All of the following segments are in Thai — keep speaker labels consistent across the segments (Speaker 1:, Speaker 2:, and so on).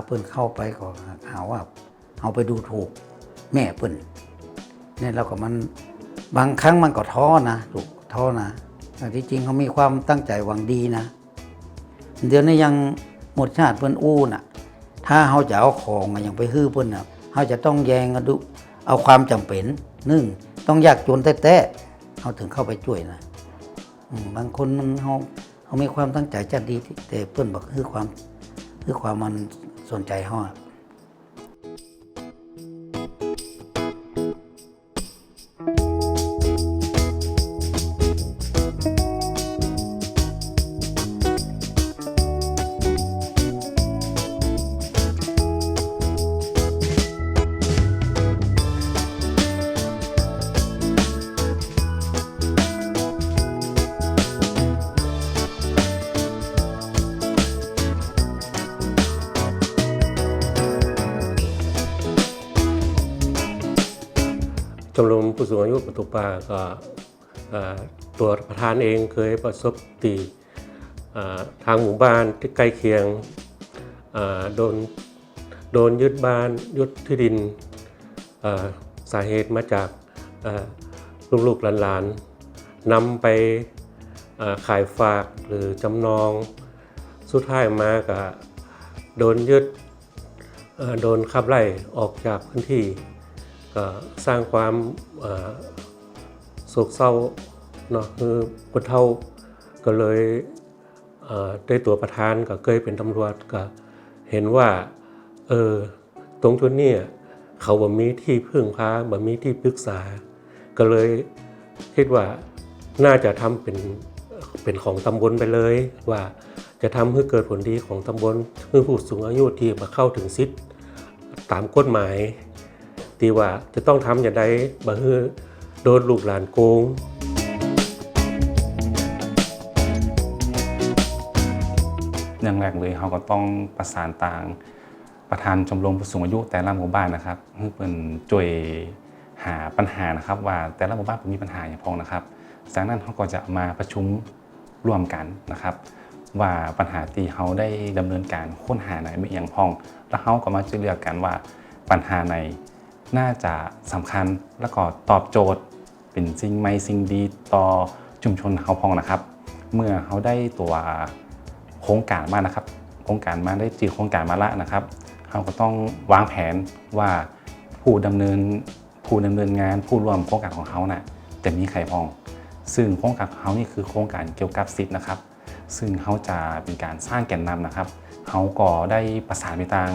Speaker 1: เวเวลาเปิ้นเข้าไปก็หาว่าเอาไปดูถูกแม่เปิ้นเนี่ยเราก็มันบางครั้งมันก็ท้อนะถูกท้อนะแต่ที่จริงเขามีความตั้งใจหวังดีนะ เดี๋ยวนี้ยังหมดชาติเปิ้นอู้น่ะ ถ้าเขาจะเอาของอะอย่างไปฮื้อเปิ้นน่ะเขาจะต้องแยงกันดูเอาความจำเป็นหนึ่งต้องยากจนแท้ๆเขาถึงเข้าไปช่วยนะบางคนมันเขาเขามีความตั้งใจจะดีที่แต่เปิ้นบอกคือความคือความมัน สนใจเขาอะ
Speaker 2: ผู้สูงอายุประตูป่าก็ตัวประธานเองเคยประสบตีทางหมู่บ้านที่ใกล้เคียงโดนโดนยึดบ้านยึดที่ดินสาเหตุมาจากลูกๆหลานๆนำไปขายฝากหรือจำนอง สุดท้ายมาก็โดนยึดโดนขับไล่ออกจากพื้นที่ ก็สร้างความโศกเศร้าเนาะคือคนเท่าก็เลยได้ตัวประธานก็เคยเป็นตำรวจก็เห็นว่าเออตรงจุดเนี้เขาบ่มีที่พึ่งพาบ่มีที่ปรึกษา ก็เลยคิดว่าน่าจะทำเป็นเป็นของตำบลไปเลย ว่าจะทำให้เกิดผลดีของตำบลเพื่อผู้สูงอายุที่มาเข้าถึงสิทธิ์ตามกฎหมาย ตีว่าจะต้องทำอย่างไรบ่ฮือโดนลูกหลานโกง
Speaker 3: อย่างแรกเลยเขาก็ต้องประสานต่างประธานชมรมผู้สูงอายุแต่ละหมู่บ้านนะครับเพื่อเป็นช่วยหาปัญหานะครับ ว่าแต่ละหมู่บ้านมีปัญหาอย่างพองนะครับจากนั้นเขาก็จะมาประชุมร่วมกันนะครับ ว่าปัญหาที่เขาได้ดำเนินการค้นหาไหนไม่อย่างพอง แล้วเขาก็มาจะเลือกกันว่าปัญหาไหน น่าจะสำคัญแล้วก็ตอบโจทย์ เป็นสิ่งไม่สิ่งดีต่อชุมชนเขาพองนะครับ เมื่อเขาได้ตัวโครงการมานะครับ โครงการมาได้จีโครงการมาละนะครับเขาก็ต้องวางแผนว่าผู้ดำเนินผู้ดำเนินงานผู้ร่วมโครงการของเขานะ่ะจะมีใครพอง ซึ่งโครงการของเขานี่คือโครงการเกี่ยวกับสิทธิ์นะครับ ซึ่งเขาจะเป็นการสร้างแก่นนำนะครับเขาก็ได้ประสานไปทาง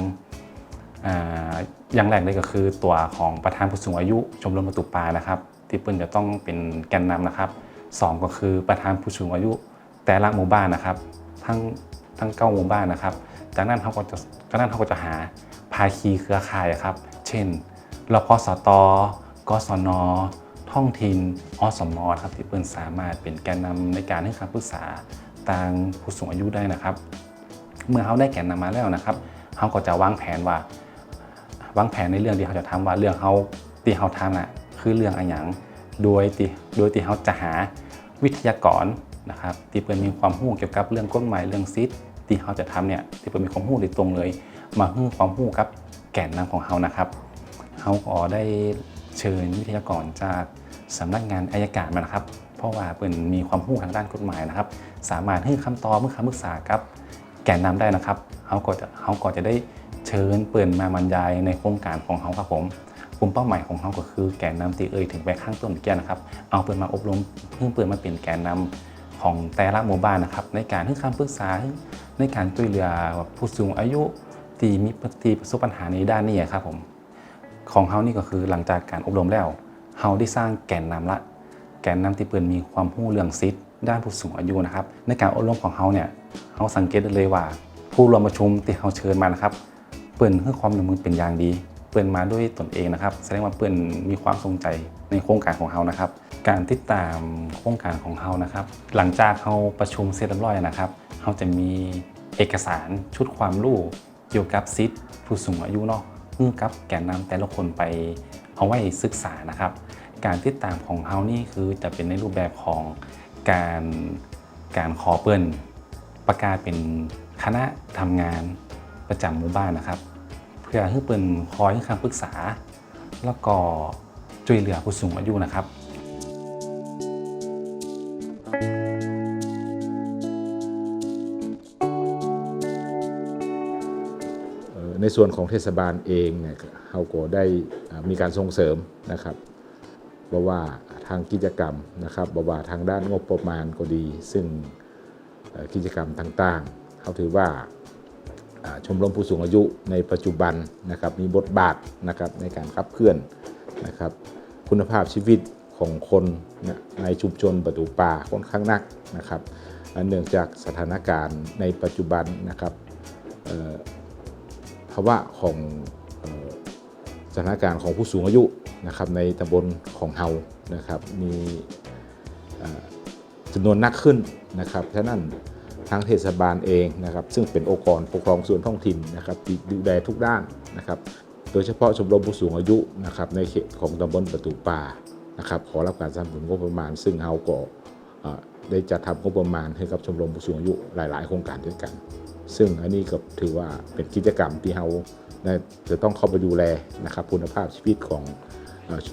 Speaker 3: อย่างแรกเลยก็คือตัวของประธานผู้สูงอายุชมรมประตูปลานะครับ ที่เปิ้ลจะต้องเป็นแกนนำนะครับสองก็คือประธานผู้สูงอายุ แต่ละหมู่บ้านนะครับ ทั้งทั้งเก้าหมู่บ้านนะครับ จากนั้นเขาก็จะจากนั้นเขาก็จะหาภาคีเครือข่ายครับ เช่นรพสตกศนท้องถิ่นอสมอครับที่เปิ้ลสามารถเป็นแกนนำในการให้คำปรึกษาทางผู้สูงอายุได้นะครับ เมื่อเขาได้แกนนำมาแล้วนะครับเขาก็จะวางแผนว่า วางแผนในเรื่องที่เขาจะทำว่าเรื่องเขาที่เขาทำน่ะคือเรื่องอะไรอย่างโดยที่โดยที่เขาจะหาวิทยากรนะครับที่เปิดมีความรู้เกี่ยวกับเรื่องกฎหมายเรื่องซิทที่เขาจะทำเนี่ยที่เปิดมีความรู้โดยตรงเลย มาให้ความรู้กับแก่นนำของเขานะครับเขาก็ได้เชิญวิทยากรจากสำนักงานอายการมานะครับ เพราะว่าเปิดมีความรู้ทางด้านกฎหมายนะครับ สามารถให้คำตอบเมื่อคำปรึกษากับแก่นนำได้นะครับเขาก็จะเขาก็จะได้ เชิญเปิดมาบรรยายในโครงการของเขาครับผมกลุ่มเป้าหมายของเขาก็คือแกนนำตีเอ่ยถึงไปข้างต้นเมื่อกี้นะครับ เอาเปิดมาอบรมเพิ่งเปิดมาเป็นแกนนำของแต่ละหมู่บ้านนะครับ ในการให้คำปรึกษาในการช่วยเหลือผู้สูงอายุที่มีที่ประสบปัญหาในด้านนี้ครับผมของเขานี่ก็คือหลังจากการอบรมแล้วเขาได้สร้างแกนนำละแกนนำที่เปิดมีความรู้เรื่องซิทด้านผู้สูงอายุนะครับ ในการอบรมของเขาเนี่ยเขาสังเกตได้เลยว่า ผู้ร่วมประชุมที่เขาเชิญมานะครับ เปิ่นให้ความร่วมมือเป็นอย่างดี เปิ่นมาด้วยตนเองนะครับ แสดงว่าเปิ่นมีความสนใจในโครงการของเขานะครับ การติดตามโครงการของเขานะครับ หลังจากเขาประชุมเสร็จเรียบร้อยนะครับเขาจะมีเอกสารชุดความรู้เกี่ยวกับซิทผู้สูงอายุเนาะให้กับแกนนำแต่ละคนไปเอาไว้ศึกษานะครับ การติดตามของเขานี่คือจะเป็นในรูปแบบของการการขอเปิ้นประกาศเป็นคณะทำงาน ประจำหมู่บ้านนะครับ เพื่อให้เปิ่นคอยให้คำปรึกษา แล้วก็ช่วยเหลือผู้สูงอายุนะครับ
Speaker 4: ในส่วนของเทศบาลเองเนี่ยเขาก็ได้มีการส่งเสริมนะครับบอกว่าทางกิจกรรมนะครับบอกว่าทางด้านงบประมาณก็ดี ซึ่งกิจกรรมต่างๆเขาถือว่า ชมรมผู้สูงอายุในปัจจุบันนะครับมีบทบาทนะครับในการขับเคลื่อนนะครับคุณภาพชีวิตของคนในชุมชนประตูป่าค่อนข้างนักนะครับเนื่องจากสถานการณ์ในปัจจุบันนะครับภาวะของออสถานการณ์ของผู้สูงอายุนะครับในตำบลของเฮานะครับมีจำนวนนักขึ้นนะครับฉะนั้น ทางเทศบาลเองนะครับซึ่งเป็นองค์กรปกครองส่วนท้องถิ่นนะครับดูแลทุกด้านนะครับโดยเฉพาะชมรมผู้สูงอายุนะครับในเขตของตำบลประตูป่านะครับขอรับการสนับสนุนงบประมาณ ซึ่งเฮาก็ได้จัดทำงบประมาณให้กับชมรมผู้สูงอายุหลาย ๆ โครงการด้วยกัน ซึ่งอันนี้ก็ถือว่าเป็นกิจกรรมที่เราจะต้องเข้าไปดูแลนะครับคุณภาพชีวิตของ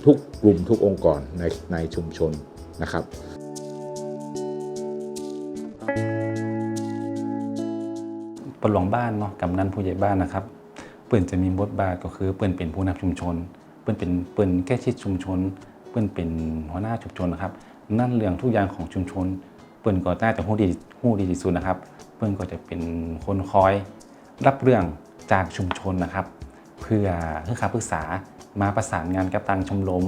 Speaker 4: ทุกกลุ่มทุกองค์กรในในชุมชนนะครับ
Speaker 3: ปหลวงบ้านเนาะกำนันผู้ใหญ่บ้านนะครับ เปิ้นจะมีบทบาทก็คือเปิ้นเป็นผู้นำชุมชน เปิ้นเป็นเปิ้นแก้ชิดชุมชน เปิ้นเป็นหัวหน้าชุมชนนะครับ นั่นเรื่องทุกอย่างของชุมชน เปิ้นก็น่าจะหู้ดีหู้ดีที่สุดนะครับ เปิ้นก็จะเป็นคนคอย รับเรื่องจากชุมชนนะครับ เพื่อให้คำปรึกษามาประสานงานกับทางชมรม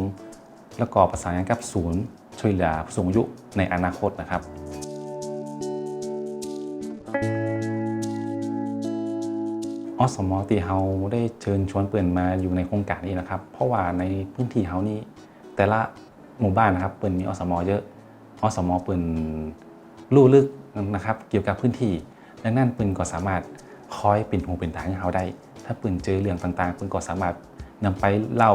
Speaker 3: แล้วก็ประสานงานกับศูนย์ช่วยเหลือผู้สูงอายุในอนาคตนะครับ อสมตีเฮาได้เชิญชวนเปิ่นมาอยู่ในโครงการนี้นะครับ เพราะว่าในพื้นที่เฮานี้แต่ละหมู่บ้านนะครับเปิ่นมีอสมเยอะอสมเปิ่นรู้ลึกนะครับเกี่ยวกับพื้นที่ ดังนั้นเปิ่นก็สามารถคอยเป็นหูเป็นตาให้เฮาได้ ถ้าเปิ่นเจอเรื่องต่างๆเปิ่นก็สามารถนำไปเล่า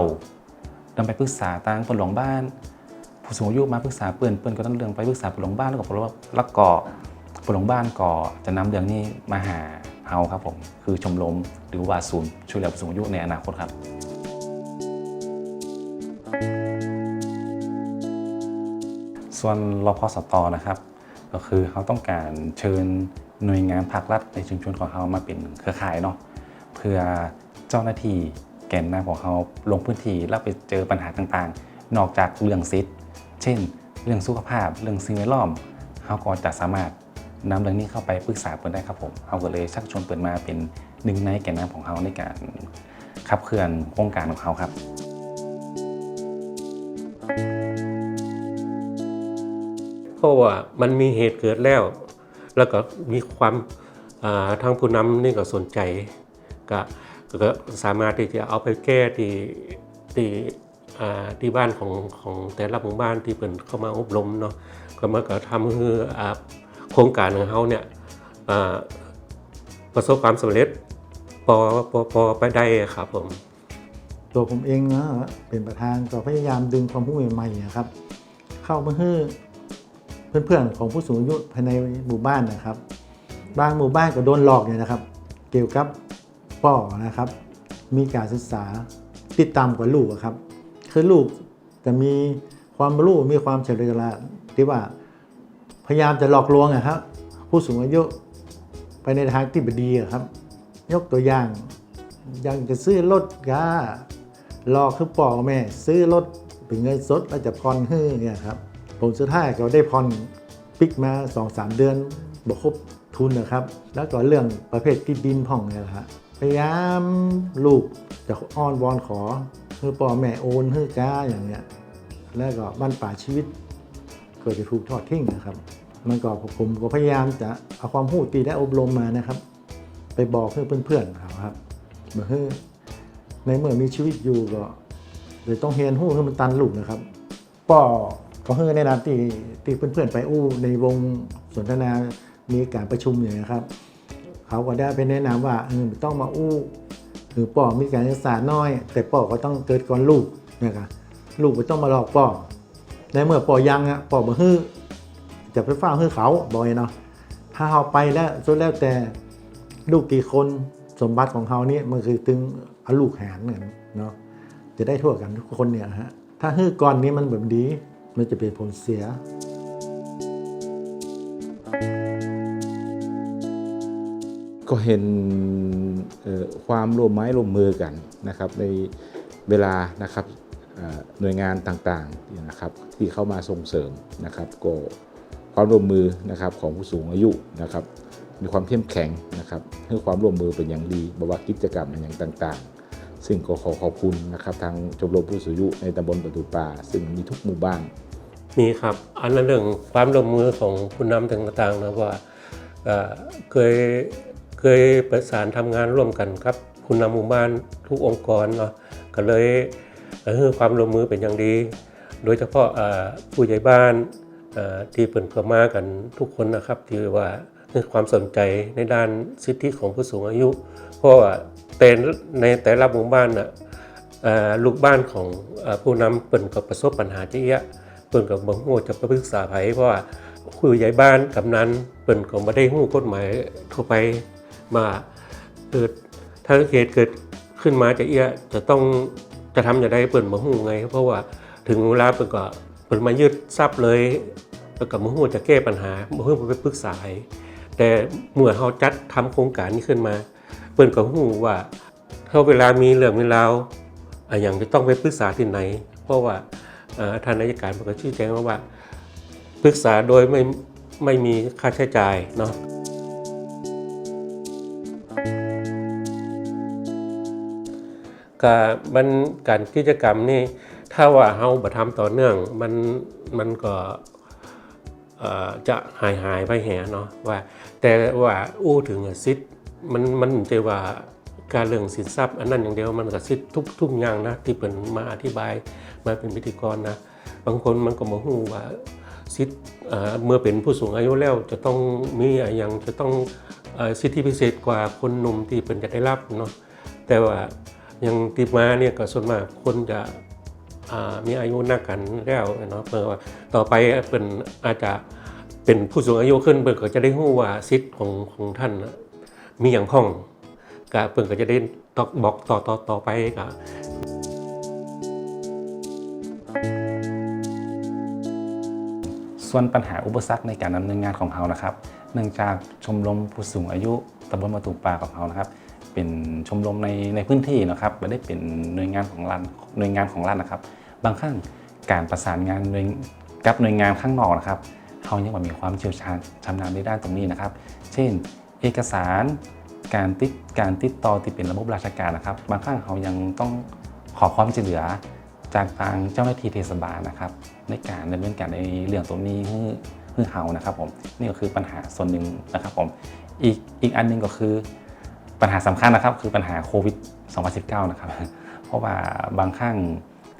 Speaker 3: นำไปปรึกษาทางปนหลงบ้าน ผู้สูงอายุมาปรึกษาเปิ่นเปิ่นก็ต้องเรื่องไปปรึกษาปนหลงบ้านแล้วก็ปนแล้วก็ปนหลงบ้านก็จะนำเรื่องนี้มาหา เฮาครับผมคือชมรมหรือว่าศูนย์ช่วยเหลือผู้สูงอายุในอนาคตครับส่วนรพสตนะครับ ก็คือเขาต้องการเชิญหน่วยงานภาครัฐในชุมชนของเขามาเป็นเครือข่ายเนาะเพื่อเจ้าหน้าที่แกนนำของเขาลงพื้นที่แล้วไปเจอปัญหาต่างๆ นอกจากเรื่องสิทเช่น เรื่องสุขภาพ เรื่องสิ่งแวดล้อมเขาก็จะสามารถ นำเรื่องนี้เข้าไปปรึกษาเปิดได้ครับผมเขาก็เลยชักชวนเปิดมาเป็นหนึ่งในแกนนำของเขาในการขับเคลื่อนโครงการของเขาครับ
Speaker 2: เพราะว่ามันมีเหตุเกิดแล้ว แล้วก็มีความาทางผู้นำนี่ก็สนใจก็ก็สามารถที่จะเอาไปแก้ที่ที่ที่บ้านของของแต่ละหมู่บ้านที่เป็นเข้ามาอบรมเนาะก็มันก็ทำให้อ่า โครงการของเขาเนี่ยประสบความสำเร็จพอพอพอไปได้ครับผม
Speaker 5: ตัวผมเองนะเป็นประธานก็พยายามดึงความรู้ใหม่ๆนะครับ เข้ามาให้เพื่อนๆของผู้สูงอายุภายในหมู่บ้านนะครับ บางหมู่บ้านก็โดนหลอกเนี่ยนะครับ เกี่ยวกับป่อนะครับ มีการศึกษาติดตามกว่าลูกครับ คือลูกจะมีความรู้มีความเฉลียวฉลาดที่ว่า พยายามจะหลอกลวงอะครับ ผู้สูงอายุไปในทางที่ไม่ดีครับ ยกตัวอย่างยังจะซื้อรถการอกคือปอแม่ ซื้อรถเป็นเงินสดแล้วจะผ่อนให้เนี่ยครับ ผมสุดท้ายก็ได้ผ่อนปิกมา2อสเดือนบอกครบทุนนะครับ แล้วก็เรื่องประเภทที่ดินพ่องเนี่ยนะฮะพยายามลูกจะอ้อนวอนขอคือปอแม่โอนให้กาอย่างเงี้ยแล้วก็บ้านป่าชีวิต กิดจะถูกทอดทิ้งนะครับ มันก็ผมก็พยายามจะเอาความรู้ตีได้อบรมมานะครับ ไปบอกให้เพื่อนๆเขาครับเมื่อให้ในเมื่อมีชีวิตอยู่ก็เลยต้องเรียนรู้ให้มันตันลูกนะครับป้อก็ให้แนะนำที่ที่เพื่อนๆไปอู้ในวงสนทนา มีการประชุมอย่างนี้ครับ เขาก็ได้ไปแนะนำว่าเออต้องมาอู้หรือป้อมีการศึกษาน้อย แต่ป้อก็ต้องเกิดก่อนลูกนะครับลูกไม่ต้องมาหลอกป้อ ในเมื่อปอยังอะปอมาฮื้อจะไปเฝ้าฮื้อเขาบ่อยเนาะถ้าเอาไปแล้วสุดแล้วแต่ลูกกี่คนสมบัติของเขานี่มันคือตึงเอาลูกหารกันเนาะจะได้ทั่วกันทุกคนเนี่ยฮะถ้าฮื้อก่อนนี้มันแบบดีมันจะเป็นผลเสีย
Speaker 4: ก็เห็นเอ่อความร่วมไม้ร่วมมือกันนะครับในเวลานะครับ หน่วยงานต่างๆนะครับที่เข้ามาส่งเสริมนะครับก็ความร่วมมือนะครับของผู้สูงอายุนะครับมีความเข้มแข็งนะครับให้ความร่วมมือเป็นอย่างดีบว่ากิจกรรมอย่างต่างๆ ซึ่งก็ขอขอบคุณนะครับทางชมรมผู้สูงอายุในตำบลประตูป่า ซึ่งมีทุกหมู่บ้าน
Speaker 2: มีครับ อันนั้นเรื่องความร่วมมือของผู้นำต่างๆนะว่าเคยเคยประสานทำงานร่วมกันครับผู้นำหมู่บ้านทุกองค์กรเนาะก็เลย ความร่วมมือเป็นอย่างดี โดยเฉพาะผู้ใหญ่บ้านที่เปิ่นเข้ามากันทุกคนนะครับที่ว่าความสนใจในด้านสิทธิของผู้สูงอายุ เพราะว่าแต่ในแต่ละหมู่บ้านน่ะลูกบ้านของผู้นำเปิ่นกับประสบปัญหาที่เยอะเปิ่นกับบ่ฮู้จะไปปรึกษาไผเพราะว่าผู้ใหญ่บ้านกำนันเปิ่นก็บ่ได้ฮู้กฎหมายทั่วไปมาเกิดถ้าเหตุเกิดขึ้นมาจะเอี้ยจะต้อง จะทำอย่างไรเปิ่นบ่ฮู้ไง เพราะว่าถึงเวลาเปิ่นก็เปิ่นมายึดทรัพย์เลยเปิ่นก็บ่ฮู้จะแก้ปัญหาบ่ฮู้ไปปรึกษาแต่เมื่อเฮาจัดทำโครงการนี้ขึ้นมา เปิ่นก็ฮู้ว่าถ้าเวลามีเรื่องมีราวอะย่างจะต้องไปปรึกษาที่ไหน เพราะว่าท่านนายการมันก็ชี้แจงมาว่าปรึกษาโดยไม่ไม่มีค่าใช้จ่ายเนาะ การมันการกิจกรรมนี่ถ้าว่าเฮาบ่ทำต่อเนื่องมันมันก็จะหายหายไปแหเนาะว่า แต่ว่าอู้ถึงสิทธิ์มันมันจะว่าการเรื่องสินทรัพย์ อันนั้นอย่างเดียวมันก็สิทธิ์ทุกทุกอย่างนะที่เป็นมาอธิบายมาเป็นพิธีกรนะบางคนมันก็มาหูว่าสิทธิ์เมื่อเป็นผู้สูงอายุแล้วจะต้องมีอย่างจะต้องสิทธิพิเศษกว่าคนหนุ่มที่เป็นจะได้รับเนาะแต่ว่า อย่างที่มาเนี่ยก็ส่วนมากคนจะมีอายุนักกันแล้วเนาะเมื่อว่าต่อไปเป็นอาจจะเป็นผู้สูงอายุขึ้นเปิ่นก็จะได้หู้ว่าสิทธิ์ของของท่านมีอย่างพ้องก็เพิ่นก็จะได้ตอกบอกต่อต่อต่อไปก็
Speaker 3: ส่วนปัญหาอุปสรรคในการดำเนินงานของเขานะครับ เนื่องจากชมรมผู้สูงอายุตำบลประตูป่าของเขานะครับ เป็นชมรมในในพื้นที่นะครับไม่ได้เป็นหน่วยงานของรัฐหน่วยงานของรัฐนะครับ บางครั้งการประสานงานหน่วยกับหน่วยงานข้างนอกนะครับเขายังมีความเชี่ยวชาญชำนาญในด้านตรงนี้นะครับ เช่น เอกสารการติดการติดต่อที่เป็นระบบราชการนะครับ บางครั้งเขายังต้องขอความช่วยเหลือจากทางเจ้าหน้าที่เทศบาลนะครับ ในการดำเนินการในเรื่องตรงนี้ให้ให้เฮานะครับผมนี่ก็คือปัญหาส่วนหนึ่งนะครับผมอีกอีกอันหนึงก็คือ ปัญหาสำคัญนะครับคือปัญหาโควิด 2019 นะครับ เพราะว่าบางครั้ง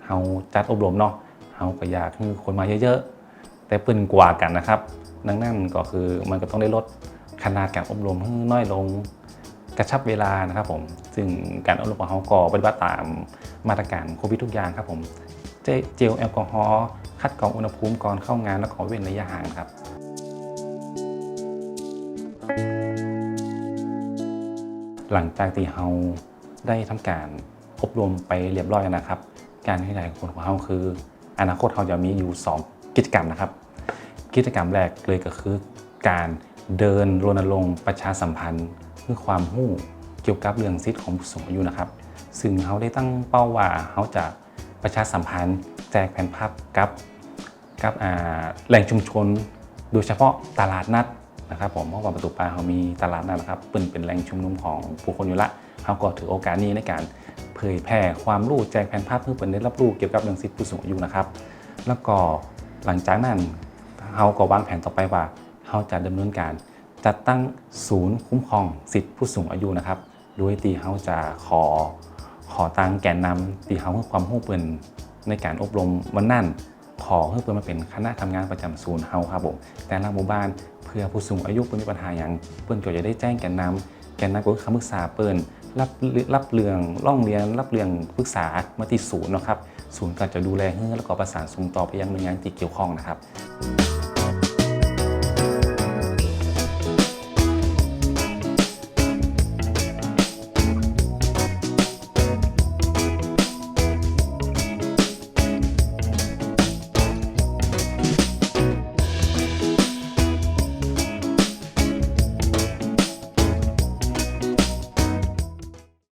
Speaker 3: เฮาจัดอบรมเนาะเฮาก็อยากให้คนมาเยอะๆ แต่เปิ่นกว่ากันนะครับ ดังนั้นก็คือมันก็ต้องได้ลดขนาดการอบรมให้น้อยลงกระชับเวลานะครับผม ซึ่งการอบรมของเขาก็ปฏิบัติตามมาตรการโควิดทุกอย่างครับผมเจเจลแอลกอฮอล์คัดกรองอุณหภูมิก่อนเข้างานและขอเว้นระยะห่างครับ หลังจากที่เราได้ทำการอบรมไปเรียบร้อยนะครับ การขยายผลของเราคือ อนาคตเราจะมีอยู่ 2 กิจกรรมนะครับ กิจกรรมแรกเลยก็คือ การเดินรณรงค์ประชาสัมพันธ์เพื่อความรู้เกี่ยวกับเรื่องสิทธิของผู้สูงอายุนะครับ ซึ่งเขาได้ตั้งเป้าว่าเขาจะประชาสัมพันธ์ แจกแผ่นพับกับกับแหล่งชุมชน โดยเฉพาะตลาดนัด นะครับผมเพราะว่าประตูปลาเขามีตลาดนัดนะครับเป็นเป็นแหล่งชุมนุมของผู้คนอยู่ละเขาก็ถือโอกาสนี้ในการเผยแพร่ความรู้แจกแผ่นพับเพื่อเป็นได้รับรู้เกี่ยวกับเรื่องสิทธิผู้สูงอายุนะครับ แล้วก็หลังจากนั้นเขาก็วางแผนต่อไปว่าเขาจะดำเนินการจัดตั้งศูนย์คุ้มครองสิทธิผู้สูงอายุนะครับโดยที่เขาจะขอขอตังแกนนำที่เขาให้ความรู้เปินในการอบรมวันนั้นขอให้เพื่อนมาเป็นคณะทำงานประจำศูนย์เฮาครับผมแต่ละหมู่บ้าน เพื่อผู้สูงอายุเพื่อนมีปัญหาอย่างเพื่อนก็จะได้แจ้งแกนนำแกนนำก็คือคำปรึกษาเปิ่นรับรับเรื่องร่องเรียนรับเรื่องปรึกษามาที่ศูนย์นะครับศูนย์ก็จะดูแลให้แล้วก็ประสานส่งต่อไปยังหน่วยงานที่เกี่ยวข้องนะครับ